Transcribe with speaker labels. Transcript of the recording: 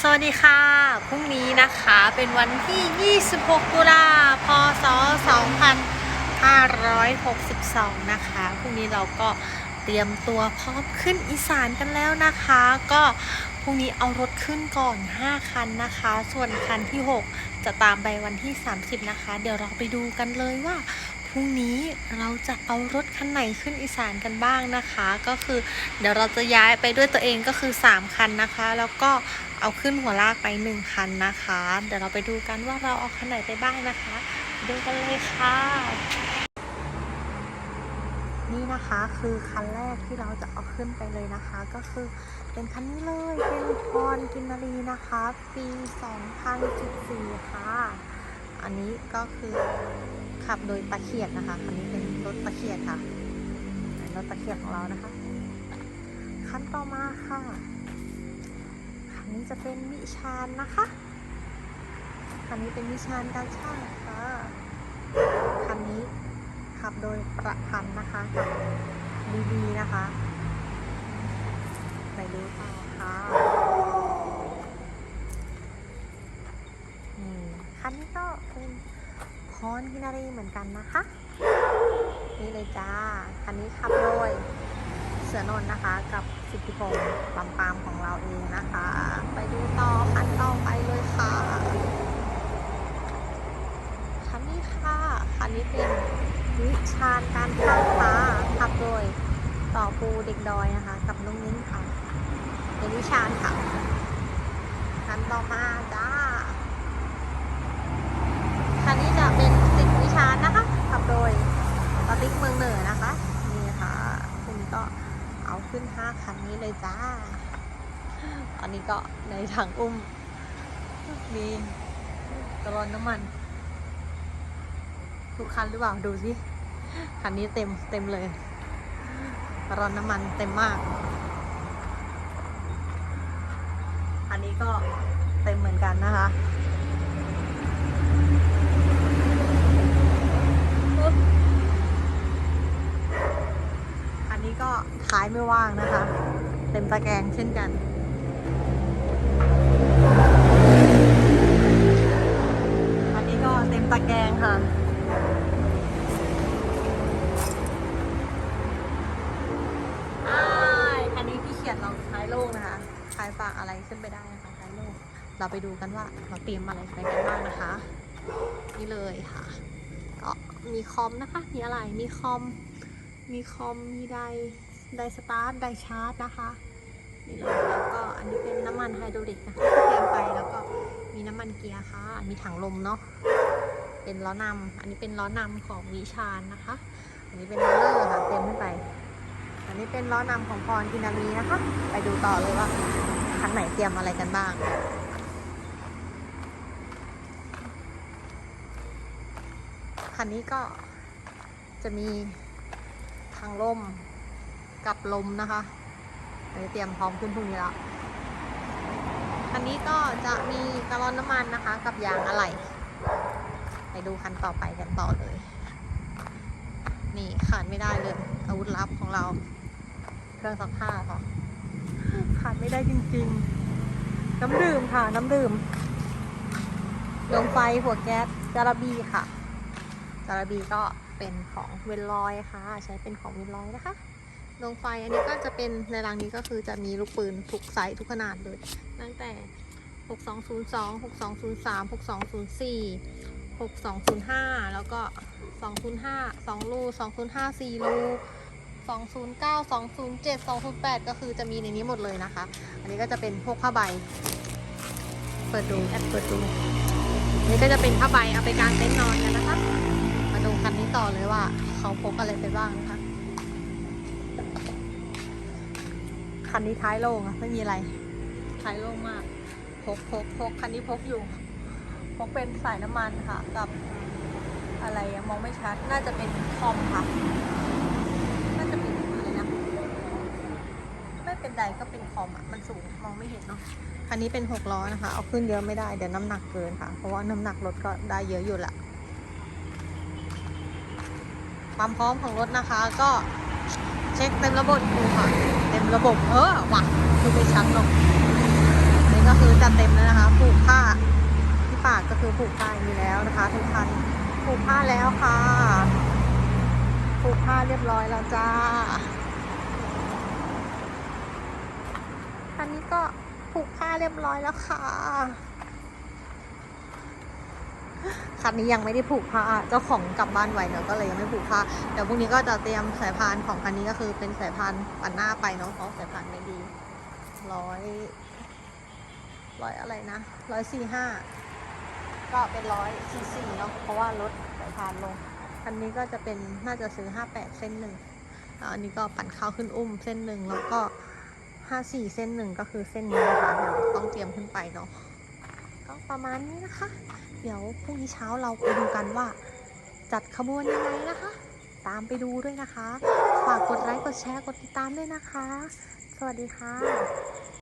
Speaker 1: สวัสดีค่ะ พรุ่งนี้นะคะเป็นวันที่ 26 ตุลาพศ 2562 นะคะ พรุ่งนี้เราก็เตรียมตัวพร้อมขึ้นอีสานกันแล้วนะคะ ก็พรุ่งนี้เอารถขึ้นก่อน 5 คันนะคะ ส่วนคันที่ 6 จะตามไปวันที่ 30 นะคะ เดี๋ยวเราไปดูกันเลยว่า พรุ่งนี้เราจะเอารถคันไหนขึ้นอีสานกันบ้างนะคะ ก็คือเดี๋ยวเราจะย้ายไปด้วยตัวเองก็คือ 3 คันนะคะ แล้วก็เอาขึ้นหัวลากไป 1 คันนะคะ เดี๋ยวเราไปดูกันว่าเราเอาคันไหนไปบ้างนะคะ ดูกันเลยค่ะ นี่นะคะคือคันแรกที่เราจะเอาขึ้นไปเลยนะคะ ก็คือเป็นคันนี้เลยเป็นพรกินนารีนะคะ ปี 2014 ค่ะ อันนี้ก็คือ ขับโดยตะเขียดนะคะคันนี้เป็นรถตะเขียดค่ะรถตะเขียดของเรานะคะคันต่อมาค่ะคันนี้จะเป็นวิชานนะคะคันนี้เป็นวิชานการช่างค่ะคันนี้ขับโดยประพันธ์นะคะกับดีดีนะคะไปดูต่อค่ะนี่คันนี้ก็เป็น พรกินารีเหมือนกันนะคะ นี่เลยจ้า คันนี้ขับโดยเสือนนท์นะคะ กับสิทธิพงศ์ปามปามของเราเองนะคะ ไปดูต่อคันต่อไปเลยค่ะ คันนี้ค่ะ คันนี้เป็นวิชาการช่างค่ะขับโดยต่อปูเด็กดอยนะคะ กับน้องนิ้นค่ะเป็นวิชาค่ะคันต่อมาจ้าคันนี้จะเป็น ชาญนะคะขับโดยตติ๊กเมืองเหนือนะคะ นี่ค่ะคันนี้ก็เอาขึ้นห้าคันนี้เลยจ้าอันนี้ก็ในถังอุ้ม มีกระลอนน้ำมัน ทุกคันหรือเปล่า ดูสิ คันนี้เต็มเต็มเลยกระลอนน้ำมันเต็มมาก อันนี้ก็เต็มเหมือนกันนะคะ อั นี้ก็ท้ายไม่ว่างนะคะ เต็มตะแกรงเช่นกัน อันนี้ก็เต็มตะแกรงค่ะอันนี้พี่เขียนเราท้ายโล่งนะคะท้ายฝากอะไรขึ้นไปได้นะคะท้ายโล่งเราไปดูกันว่าเราเตรียมอะไรไปกันบ้างนะคะ นี่เลยค่ะ ก็มีคอมนะคะ มีอะไร มีคอม มีคอม มีไดไดสตาร์ท ไดชาร์จนะคะนี่เลยแล้วก็อันนี้เป็นน้ำมันไฮดรอลิกนะคะที่เตรียมไปแล้วก็มีน้ำมันเกียร์ค่ะ มีถังลมเนาะ เป็นล้อนำอันนี้เป็นล้อนำของวิชาญนะคะ อันนี้เป็นโรลเลอร์ค่ะเต็มขึ้นไป อันนี้เป็นล้อนำของพรกินารีนะคะ ไปดูต่อเลยว่าคันไหนเตรียมอะไรกันบ้างคันนี้ก็จะมี ทางลมกับลมนะคะเตรียมพร้อมขึ้นพรุ่งนี้แล้วคันนี้ก็จะมีกระลอนน้ำมันนะคะ กับยางอะไหล่ไปดูคันต่อไปกันต่อเลย นี่ขาดไม่ได้เลย อาวุธลับของเรา เครื่องซักผ้าค่ะขาดไม่ได้จริงๆ น้ำดื่มค่ะน้ำดื่มดวงไฟหัวแก๊สจาระบีค่ะจาระบีก็ เป็นของเวนลอยค่ะ ใช้เป็นของเวนลอยนะคะดวงไฟอันนี้ก็จะเป็นในรังนี้ก็คือจะมีลูกปืนทุกไซส์ทุกขนาดเลย ตั้งแต่ 6202 6203 6204 6205 แล้วก็ 205 2รู205 4รู209 207 208 ก็คือจะมีในนี้หมดเลยนะคะ อันนี้ก็จะเป็นพวกผ้าใบ เปิดดูแอดเปิดดูอันนี่ก็จะเป็นผ้าใบเอาไปกางเต็นท์นอนกันนะคะ คันนี้ต่อเลยว่า เขาพกอะไรไปบ้างนะคะ คันนี้ท้ายโล่งอะไม่มีอะไร ท้ายโล่งมาก พกพกพกคันนี้พกอยู่ พกเป็นสายน้ำมันค่ะ กับอะไรอะมองไม่ชัด น่าจะเป็นคอมค่ะ น่าจะเป็นอะไรนะ ไม่เป็นใดก็เป็นคอมอะมันสูงมองไม่เห็นเนาะคันนี้เป็นหกล้อนะคะ เอาขึ้นเยอะไม่ได้เดี๋ยวน้ำหนักเกินค่ะ เพราะว่าน้ำหนักรถก็ได้เยอะอยู่ละ ความพร้อมของรถนะคะ ก็เช็คเต็มระบบดูค่ะ เต็มระบบเออว่ะคือไม่ชัดหรอกนี่ก็คือจะเต็มแล้วนะคะผูกผ้าที่ปากก็คือผูกผ้ามีแล้วนะคะทุกคันผูกผ้าแล้วค่ะผูกผ้าเรียบร้อยแล้วจ้าคันนี้ก็ผูกผ้าเรียบร้อยแล้วค่ะ คันนี้ยังไม่ได้ผูกผ้าเจ้าของกลับบ้านไวเนอะก็เลยยังไม่ผูกผ้าเดี๋ยวพรุ่งนี้ก็จะเตรียมสายพานของคันนี้ก็คือเป็นสายพานปันหน้าไปเนาะเพราะสายพานไม่ดีร้อยร้อยอะไรนะร้อยสี่ห้าก็เป็นร้อยสี่สี่เนาะเพราะว่าลดสายพานลงคันนี้ก็จะเป็นน่าจะซื้อห้าแปดเส้นหนึ่งอันนี้ก็ปั่นข้าวขึ้นอุ้มเส้นหนึ่งแล้วก็ห้าสี่เส้นหนึ่งก็คือเส้นนี้นะคะเดี๋ยวต้องเตรียมขึ้นไปเนาะก็ประมาณนี้นะคะ เดี๋ยวพรุ่งนี้เช้าเราไปดูกันว่า จัดขบวนยังไงนะคะ ตามไปดูด้วยนะคะ ฝากกดไลค์กดแชร์กดติดตามด้วยนะคะ สวัสดีค่ะ